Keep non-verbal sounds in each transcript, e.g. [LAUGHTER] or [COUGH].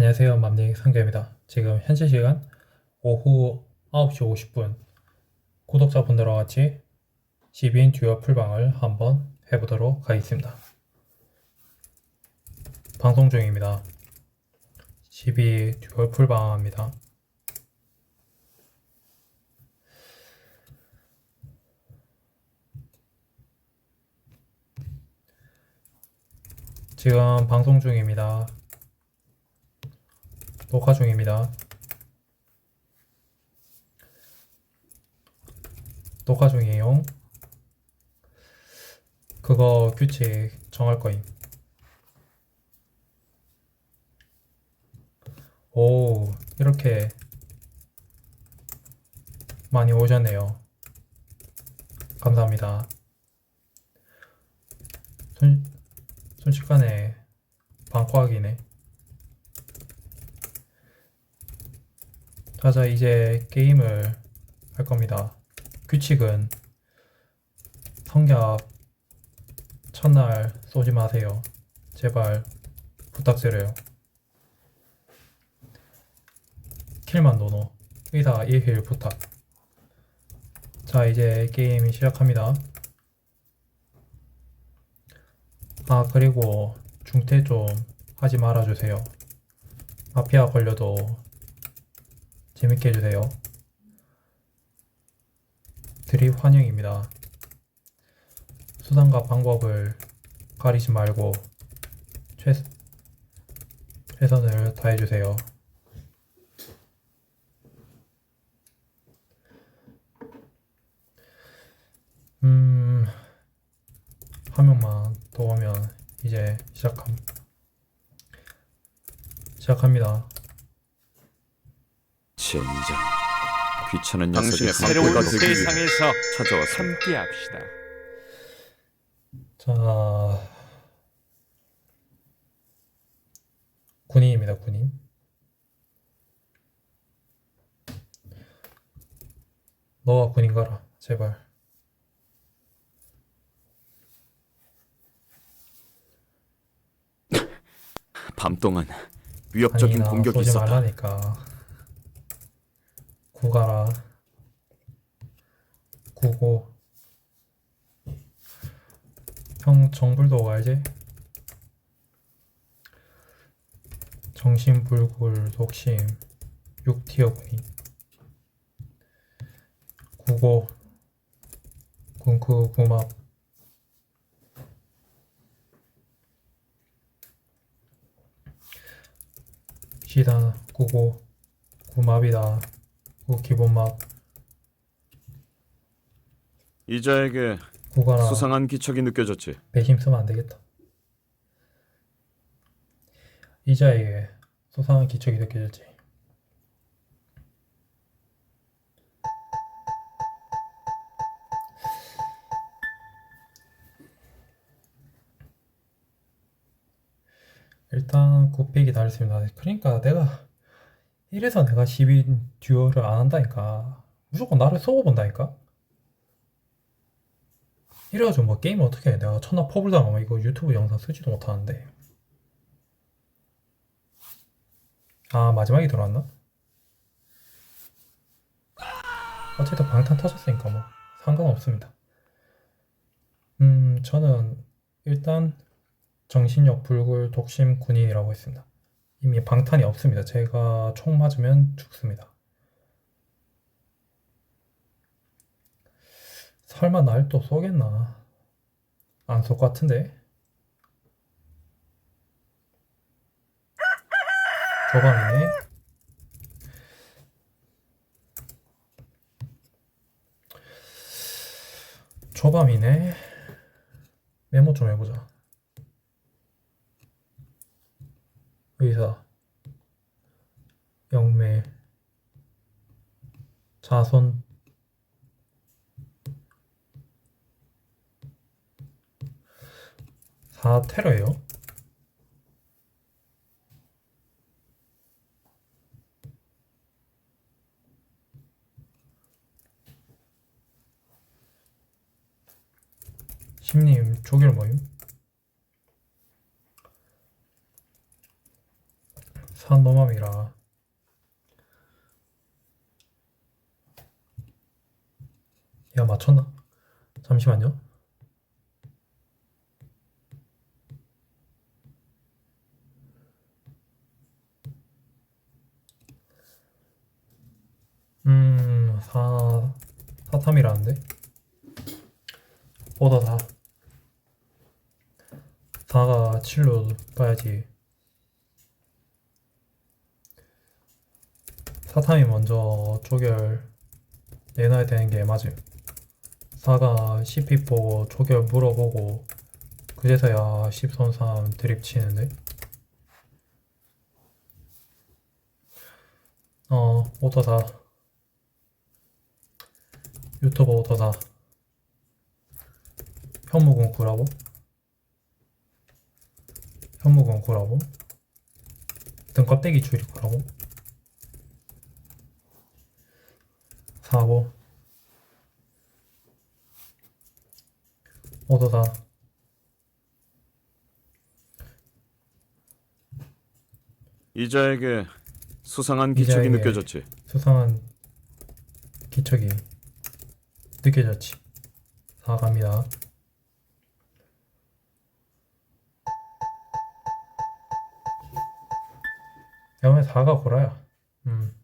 안녕하세요. 맘님 상규입니다. 지금 현재 시간 오후 9시 50분 구독자분들과 같이 10인 듀얼 풀방을 한번 해보도록 하겠습니다. 방송 중입니다. 12 듀얼 풀방입니다. 지금 방송 중입니다. 녹화 중입니다. 녹화 중이에요. 그거 규칙 정할 거임. 오, 이렇게 많이 오셨네요. 감사합니다. 순, 순식간에 방과학이네. 자자 이제 게임을 할 겁니다. 규칙은 성격 첫날 쏘지 마세요. 제발 부탁드려요. 킬만 노노 의사 1힐 부탁. 자 이제 게임 시작합니다. 아 그리고 중퇴 좀 하지 말아주세요. 마피아 걸려도 재밌게 해주세요. 드립 환영입니다. 수단과 방법을 가리지 말고 최, 최선을 다해주세요. 음, 한 명만 더 오면 이제 시작함, 시작합니다. 젠장 귀찮은 당신의 녀석이 새로운 방법과 도구를 세상에서 찾아와서 함께합시다. 자, 군인입니다, 군인. 너가 군인 가라, 제발. 밤 동안 위협적인 아니 나 공격이 쏘지 있었다. 말라니까. 구가라. 구고. 형 정불도 알지? 정신불굴 독심 6티어 군인 구고 군크 구막 시다 구고 구맙이다 구 기본맙 이자에게 구가라 수상한 기척이 느껴졌지. 배심 쓰면 안 되겠다. 이자에게 소상한 기척이 느껴질지. 일단 굿픽이 달렸습니다. 그러니까 내가 이래서 내가 10인 듀얼을 안 한다니까. 무조건 나를 쏘고 본다니까. 이래가지고 뭐 게임 어떻게 해? 내가 천하 퍼블당하면 이거 유튜브 영상 쓰지도 못하는데. 아 마지막에 들어왔나? 어쨌든 방탄 터졌으니까 뭐 상관없습니다. 음 저는 일단 정신력 불굴 독심 군인이라고 했습니다. 이미 방탄이 없습니다. 제가 총 맞으면 죽습니다. 설마 날 또 쏘겠나? 안 쏠 것 같은데? 조방이네. 조밤이네. 메모 좀 해보자. 의사, 영매, 자손, 다 테러예요? 심님 조결 모임 산도맘이라 야 맞췄나? 잠시만요 음, 사, 사탐이라는데? 오더 사. 4가 7로 봐야지. 사탐이 먼저 조결 내놔야 되는 게 맞음. 4가 CP 보고 조결 물어보고 그제서야 10선삼 드립 치는데? 어, 오더 사. 유튜버 오더사 현무군 구라고? 현무군 구라고? 등 껍데기 줄이 구라고? 사고 오더사 이자에게 수상한 기척이 이자에게- 느껴졌지. 수상한 기척이 느껴졌지. 사갑니다. 야왜 4가 고라야 음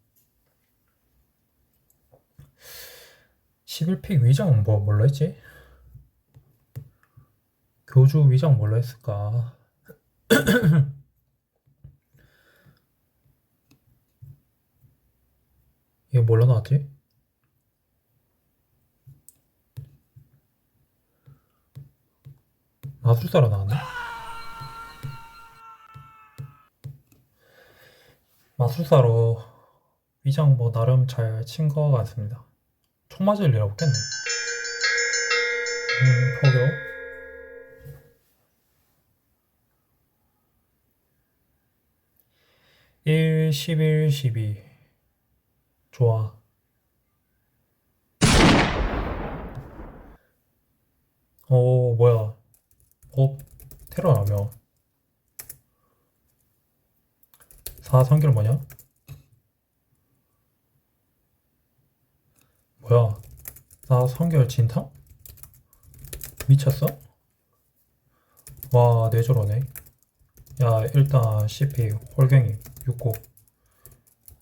11픽 위장 뭐 뭘로 했지? 교주 위장 뭘로 했을까? [CLEARS THROAT] 이게 뭘로 나왔지? 마술사로 나왔네? 마술사로 위장 뭐 나름 잘친거 같습니다. 총 맞을 일 없겠네. 음, 포교. 일, 11, 12. 좋아. 오, 뭐야. 어, 테러라며. 4 성결 뭐냐? 뭐야? 4 성결 진탕? 미쳤어? 와, 뇌저러네. 야, 일단 CP 홀경이 6고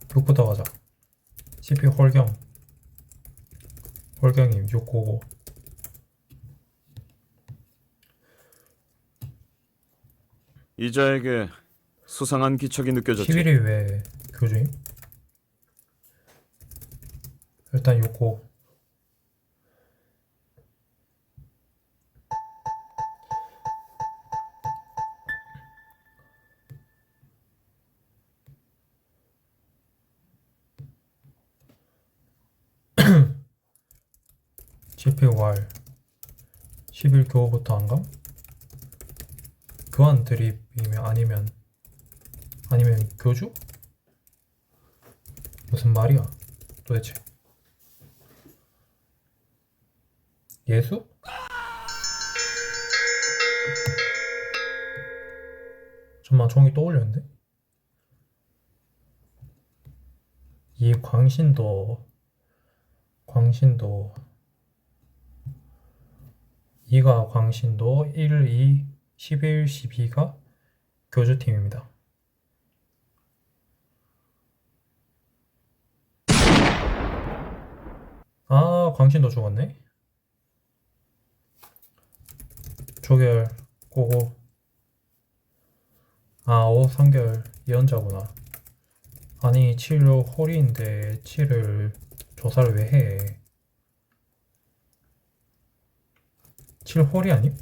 6부터 가자. CP 홀경 홀경이 6고고 이자에게 수상한 기척이 느껴졌지. 11위 왜 교주임? 일단 6고 GPY 11교부터 안 감? 교환 드립이면 아니면 아니면 교주? 무슨 말이야 도대체 예수? 잠만 종이 떠올렸는데? 이 광신도 광신도 이가 광신도 1, 2, 11, 12가 교주팀입니다. 아, 광신도 죽었네. 조결 고고. 아, 오, 상결 예언자구나. 아니, 7로 홀인데 7을 조사를 왜 해? 7 홀이 아님?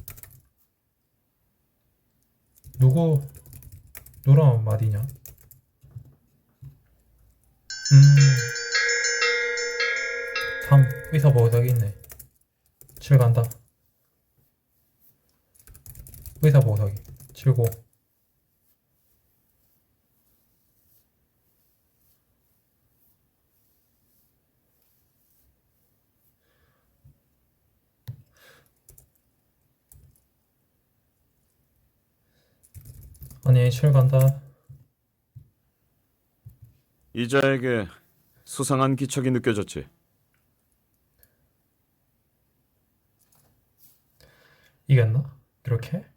누구 누랑 말이냐? 음. 3 의사 보호석이 있네. 7 간다. 의사 보호석이 7고 아니 7 간다. 이자에게 수상한 기척이 느껴졌지. 이겼나? 이렇게?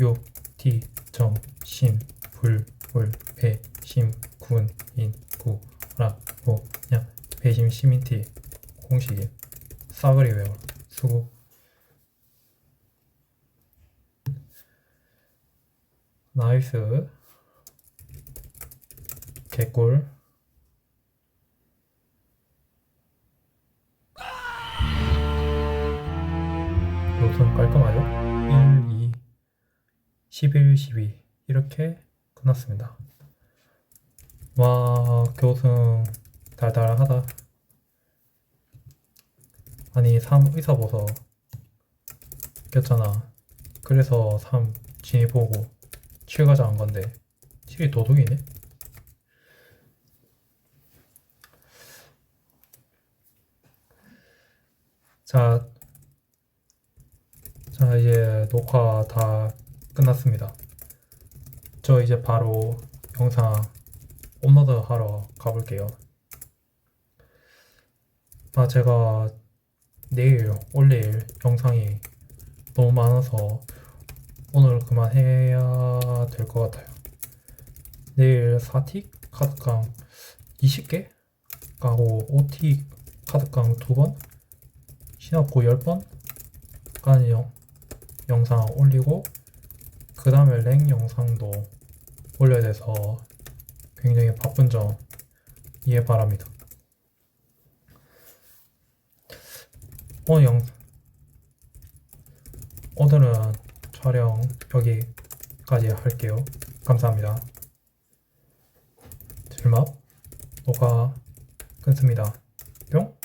요, 디, 정, 심, 불, 울, 배, 심, 군, 인, 구, 라, 보, 냐, 배심, 시민티, 공식인, 싸그리 외워, 수고. 나이스. 개꿀. 우선 깔끔하죠? 1, 2, 11, 12 이렇게 끝났습니다. 와 교승 달달하다. 아니 3 의사버섯 꼈잖아. 그래서 3 진입보고 7 가져간 건데 7이 도둑이네? 자, 자, 이제 녹화 다 끝났습니다. 저 이제 바로 영상 업로드 하러 가볼게요. 아, 제가 내일 올릴 영상이 너무 많아서 오늘 그만해야 될 것 같아요. 내일 4틱 카드깡 20개 가고 5틱 카드깡 2번 신업고 10번 까는 영, 영상 올리고 그 다음에 랭 영상도 올려야 돼서 굉장히 바쁜 점 이해 바랍니다. 오늘 영 오늘은 촬영 여기까지 할게요. 감사합니다. 즐맛 녹화 끊습니다. 뿅